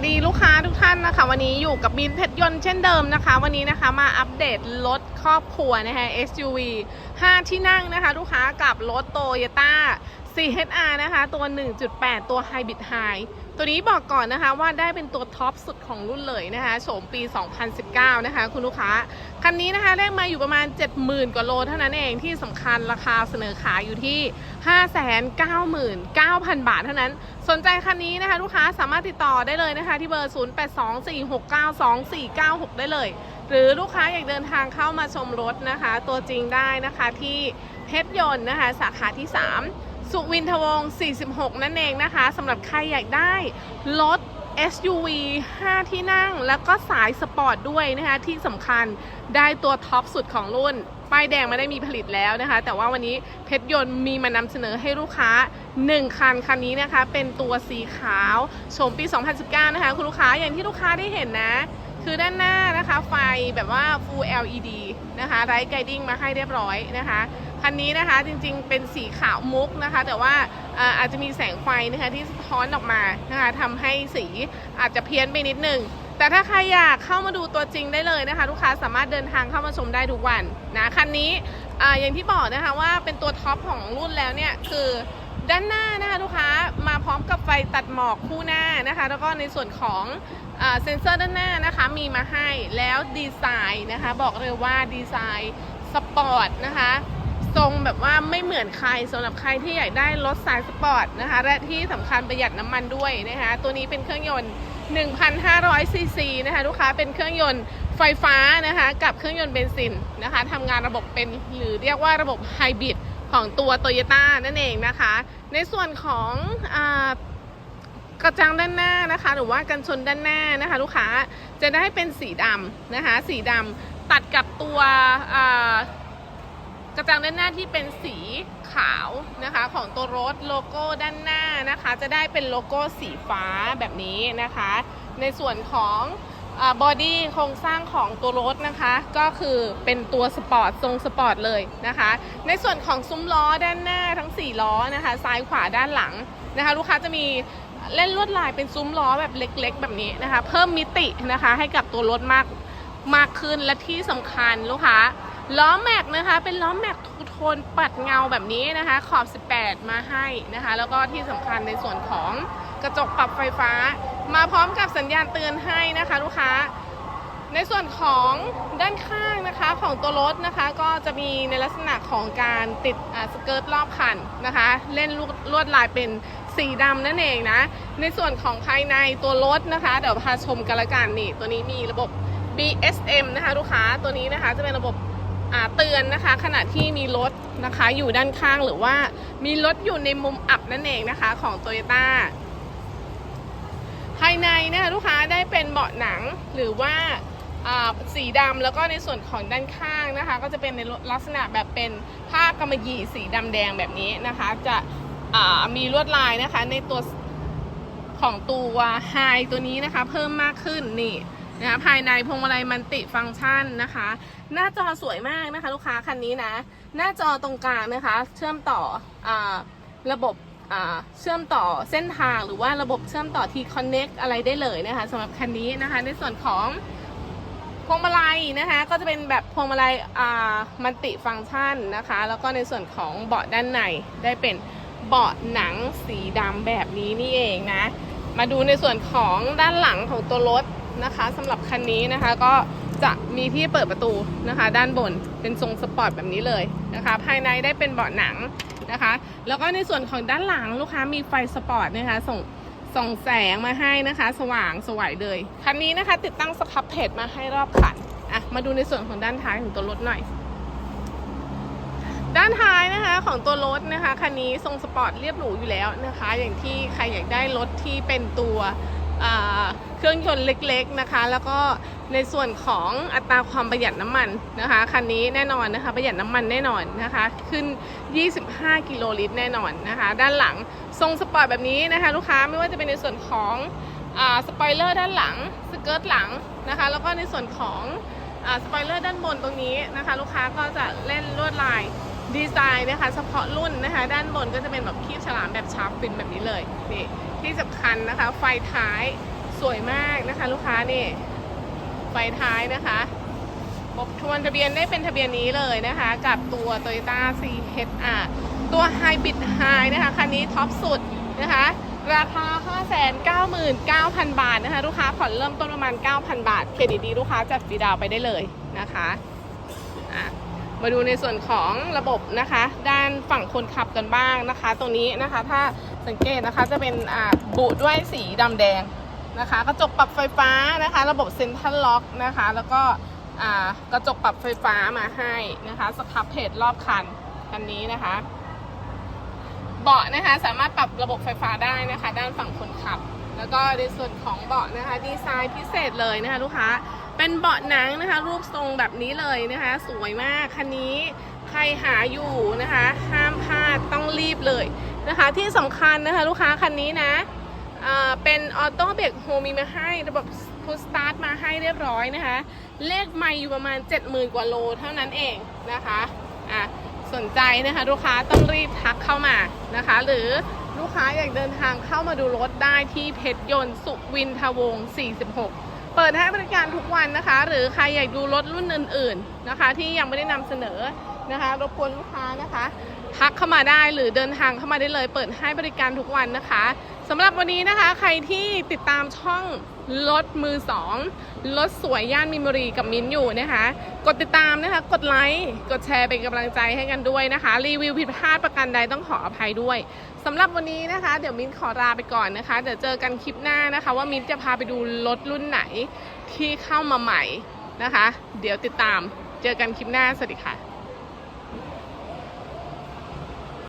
วัสดีลูกค้าทุกท่านนะคะ วันนี้อยู่กับบินเพชรยนต์เช่นเดิมนะคะ วันนี้นะคะมาอัปเดตรถครอบครัวนะคะ SUV 5 ที่นั่งนะคะ ลูกค้ากับรถโตโยต้า CHR นะคะ ตัว 1.8 ตัว Hybrid High ตัวนี้บอกก่อนนะคะว่าได้เป็นตัวท็อปสุดของรุ่นเลยนะคะโฉมปี 2019 นะคะ คุณลูกค้า คันนี้นะคะได้มาอยู่ประมาณ 70,000 กว่าโลเท่านั้นเองที่สำคัญราคาเสนอขายอยู่ที่ 599,000 บาทเท่านั้น สนใจคันนี้นะคะ ลูกค้าสามารถติดต่อได้เลยนะคะ ที่เบอร์ 0824692496 ได้เลย หรือลูกค้าอยากเดินทางเข้ามาชมรถนะคะ ตัวจริงได้นะคะที่เพชรยนต์นะคะ สาขาที่ 3 สุวินทวงศ์46 นั่นเองนะคะสำหรับใครอยากได้รถ SUV 5 ที่นั่ง แล้วก็สายสปอร์ตด้วยนะคะ ที่สำคัญได้ตัวท็อปสุดของรุ่น ป้ายแดงไม่ได้มีผลิตแล้วนะคะ แต่ว่าวันนี้เพชรยนต์มีมานำเสนอให้ลูกค้า 1 คัน คันนี้นะคะ เป็นตัวสีขาวโฉมปี 2019 นะคะ คุณลูกค้าอย่างที่ลูกค้าได้เห็นนะ คือด้านหน้านะคะ ไฟแบบว่า Full LED นะคะไรท์ไกดิ้งมาให้เรียบร้อยนะคะ คันนี้นะคะจริงๆเป็นสีขาวมุกนะคะ แต่ว่าอาจจะมีแสงไฟนะคะที่สะท้อนออกมานะคะทำให้สีอาจจะเพี้ยนไปนิดนึงแต่ถ้าใครอยากเข้ามาดูตัวจริงได้เลยนะคะ ลูกค้าสามารถเดินทางเข้ามาชมได้ทุกวันนะคันนี้ออย่างที่บอกนะคะว่าเป็นตัวท็อปของรุ่นแล้วเนี่ยคือด้านหน้านะคะลูกค้ามาพร้อมกับไฟตัดหมอกคู่หน้านะคะ แล้วก็ในส่วนของเซ็นเซอร์ด้านหน้านะคะมีมาให้แล้วดีไซน์นะคะ บอกเลยว่าดีไซน์สปอร์ตนะคะ แบบว่าไม่เหมือนใครสำหรับใครที่อยากได้รถสายสปอร์ตนะคะและที่สำคัญประหยัดน้ำมันด้วยนะคะตัวนี้เป็นเครื่องยนต์ 1,500ซีซีนะคะลูกค้าเป็นเครื่องยนต์ไฟฟ้านะคะกับเครื่องยนต์เบนซินนะคะทำงานระบบเป็นหรือเรียกว่าระบบไฮบริดของตัวโตโยต้านั่นเองนะคะ ในส่วนของอกระจังด้านหน้านะคะ หรือว่ากันชนด้านหน้านะคะ ลูกค้าจะได้เป็นสีดำนะคะ สีดำตัดกับตัว กระจังด้านหน้าที่เป็นสีขาวนะคะ ของตัวรถโลโก้ด้านหน้านะคะ จะได้เป็นโลโก้สีฟ้าแบบนี้นะคะ ในส่วนของบอดี้โครงสร้างของตัวรถนะคะ ก็คือเป็นตัวสปอร์ตทรงสปอร์ตเลยนะคะ ในส่วนของซุ้มล้อด้านหน้าทั้ง 4 ล้อนะคะ ซ้ายขวาด้านหลังนะคะ ลูกค้าจะมีเล่นลวดลายเป็นซุ้มล้อแบบเล็ก ๆ แบบนี้นะคะ เพิ่มมิตินะคะให้กับตัวรถมากมากขึ้นและที่สำคัญลูกค้า ล้อแม็กนะคะ เป็นล้อแม็กทูโทนปัดเงาแบบนี้นะคะ ขอบ 18 มาให้นะคะ แล้วก็ที่สำคัญในส่วนของกระจกปรับไฟฟ้า มาพร้อมกับสัญญาณเตือนให้นะคะ ลูกค้า ในส่วนของด้านข้างนะคะของตัวรถนะคะ ก็จะมีในลักษณะของการติดสเกิร์ตรอบคันนะคะ เล่นลวดลวดลายเป็นสีดำนั่นเองนะ ในส่วนของภายในตัวรถนะคะ เดี๋ยวพาชมกันละกันนี่ ตัวนี้มีระบบ BSM นะคะ ลูกค้าตัวนี้นะคะจะเป็นระบบ เตือนนะคะขณะที่มีรถนะคะอยู่ด้านข้างหรือว่ามีรถอยู่ในมุมอับนั่นเองนะคะของ t o y ยต้าภายในนะคะลูกค้าได้เป็นเบาะหนังหรือว่าอ่าสีดำแล้วก็ในส่วนของด้านข้างนะคะ ก็จะเป็นในลักษณะแบบเป็นผ้ากำมะหยี่สีดำแดงแบบนี้นะคะ จะอ่ามีลวดลายนะคะในตัวของตัวไฮตัวนี้นะคะ เพิ่มมากขึ้นนี่ นะคะภายในพวงมาลัยมันติฟังก์ชันนะคะ หน้าจอสวยมากนะคะ ลูกค้าคันนี้นะ หน้าจอตรงกลางนะคะ เชื่อมต่ออระบบเชื่อมต่อเส้นทางหรือว่าระบบเชื่อมต่อที่ Connect อะไรได้เลยนะคะสำหรับคันนี้นะคะ ในส่วนของพวงมาลัยนะคะก็จะเป็นแบบพวงมาลัยมันติฟังก์ชันนะคะ แล้วก็ในส่วนของเบาะด้านในได้เป็นเบาะหนังสีดำแบบนี้นี่เองนะ มาดูในส่วนของด้านหลังของตัวรถ นะคะสำหรับคันนี้นะคะก็จะมีที่เปิดประตูนะคะ ด้านบนเป็นทรงสปอร์ตแบบนี้เลยนะคะ ภายในได้เป็นเบาะหนังนะคะ แล้วก็ในส่วนของด้านหลังลูกค้ามีไฟสปอร์ตนะคะส่งส่องแสงมาให้นะคะ สว่างสวยเลยคันนี้นะคะ ติดตั้งสครับเพจมาให้รอบคันอะมาดูในส่วนของด้านท้ายของตัวรถหน่อย ด้านท้ายนะคะของตัวรถนะคะคันนี้ทรงสปอร์ตเรียบหรูอยู่แล้วนะคะ อย่างที่ใครอยากได้รถที่เป็นตัว เครื่องยนต์เล็กๆนะคะ แล้วก็ในส่วนของอัตราความประหยัดน้ำมันนะคะคันนี้แน่นอนนะคะประหยัดน้ำมันแน่นอนนะคะ ขึ้น 25 กิโลลิตรแน่นอนนะคะ ด้านหลังทรงสปอร์ตแบบนี้นะคะลูกค้าไม่ว่าจะเป็นในส่วนของอสปอยเลอร์ด้านหลังสเกิร์ตหลังนะคะ แล้วก็ในส่วนของอสปอยเลอร์ด้านบนตรงนี้นะคะ ลูกค้าก็จะเล่นลวดลาย ดีไซน์นะคะเฉพาะรุ่นนะคะ ด้านบนก็จะเป็นแบบคีบฉลามแบบชาร์ปฟินแบบนี้เลยนี่ที่สำคัญนะคะ ไฟท้ายสวยมากนะคะ ลูกค้านี่ ไฟท้ายนะคะบทวนทะเบียนได้เป็นทะเบียนนี้เลยนะคะ กับตัว Toyota CHR ตัว Hybrid High นะคะ คันนี้ท็อปสุดนะคะ ราคา 599,000 บาทนะคะ ลูกค้าผ่อนเริ่มต้นประมาณ 9,000 บาท เครดิตดีลูกค้าจัดฟรีดาวไปได้เลยนะคะ มาดูในส่วนของระบบนะคะ ด้านฝั่งคนขับกันบ้างนะคะ ตรงนี้นะคะถ้าสังเกตนะคะจะเป็นอ่าบุด้วยสีดำแดงนะคะกระจกปรับไฟฟ้านะคะ ระบบเซ็นทรัลล็อกนะคะ แล้วก็อ่ากระจกปรับไฟฟ้ามาให้นะคะสครับเพจรอบคันคันนี้นะคะ เบาะนะคะสามารถปรับระบบไฟฟ้าได้นะคะ ด้านฝั่งคนขับ แล้วก็ในส่วนของเบาะนะคะดีไซน์พิเศษเลยนะคะลูกค้าเป็นเบาะหนังนะคะ รูปทรงแบบนี้เลยนะคะ สวยมากคันนี้ใครหาอยู่นะคะ ห้ามพลาดต้องรีบเลยนะคะ ที่สำคัญนะคะลูกค้าคันนี้นะอ่าเป็นออโต้เบรกโฮมีมาให้ระบบพุชสตาร์ทมาให้เรียบร้อยนะคะ เลขไม่อยู่ประมาณ 70,000 กว่าโลเท่านั้นเองนะคะอะสนใจนะคะลูกค้าต้องรีบทักเข้ามานะคะ หรือ ลูกค้าอยากเดินทางเข้ามาดูรถได้ที่เพชรยนต์สุวินทวงศ์46 เปิดให้บริการทุกวันนะคะ หรือใครอยากดูรถรุ่นอื่น ๆนะคะ ที่ยังไม่ได้นำเสนอนะคะรบกวนลูกค้านะคะทักเข้ามาได้หรือเดินทางเข้ามาได้เลย เปิดให้บริการทุกวันนะคะสำหรับวันนี้นะคะ ใครที่ติดตามช่องรถมือสองรถสวยย่านมินบุรีกับมิ้นอยู่นะคะ กดติดตามนะคะ กดไลค์กดแชร์เป็นกำลังใจให้กันด้วยนะคะ รีวิวผิดพลาดประกันใดต้องขออภัยด้วย สำหรับวันนี้นะคะ เดี๋ยวมิ้นขอลาไปก่อนนะคะ เดี๋ยวเจอกันคลิปหน้านะคะ ว่ามิ้นจะพาไปดูรถรุ่นไหนที่เข้ามาใหม่นะคะ เดี๋ยวติดตามเจอกันคลิปหน้าสวัสดีค่ะ